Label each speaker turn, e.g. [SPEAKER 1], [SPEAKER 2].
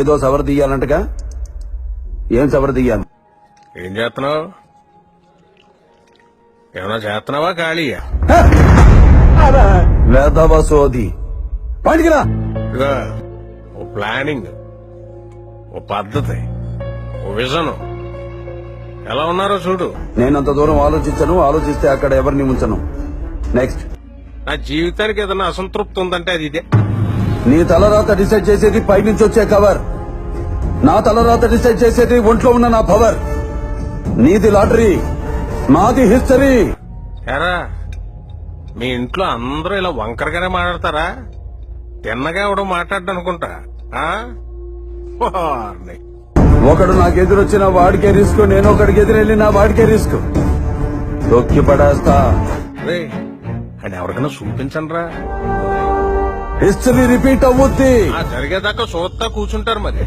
[SPEAKER 1] ఏదో సవర తీయాలంటగా? ఏం సవర తీయాలి?
[SPEAKER 2] ఏం చేస్తున్నావు? ఏమన్నా చేస్తున్నావా ఖాళీయా?
[SPEAKER 1] వేదవ సోది
[SPEAKER 2] ఓ ప్లానింగ్ ఓ పద్ధతి ఓ విజన్. ఎలా ఉన్నారో చూడు.
[SPEAKER 1] నేనంత దూరం ఆలోచించను ఆలోచిస్తే అక్కడ ఎవరిని ఉంచను. నెక్స్ట్
[SPEAKER 2] నా జీవితానికి ఏదైనా అసంతృప్తి ఉందంటే అది ఇదే.
[SPEAKER 1] నీ తలరాత డిసైడ్ చేసేది పైనుంచి వచ్చే కవర్. నా తలరాత డిసైడ్ చేసేది ఒంట్లో ఉన్న నా పవర్. నీది లాటరీ మాది హిస్టరీ.
[SPEAKER 2] ఎరా మీ ఇంట్లో అందరూ ఇలా వంకరగానే మాట్లాడతారా? తిన్నగా ఎవడో మాట్లాడ్డా అనుకుంటా ఆ? వారిని.
[SPEAKER 1] ఒకడు నాకు ఎదురొచ్చిన వాడికే రిస్క్ నేను ఒకడికి ఎదురెళ్ళిన వాడికే రిస్క్. తొక్కి పడేస్తా
[SPEAKER 2] అని ఎవరికైనా చూపించండి రా
[SPEAKER 1] హిస్టరీ రిపీట్ అవ్వుద్ది
[SPEAKER 2] జరిగేదాకా చూస్తా కూర్చుంటారు మరి.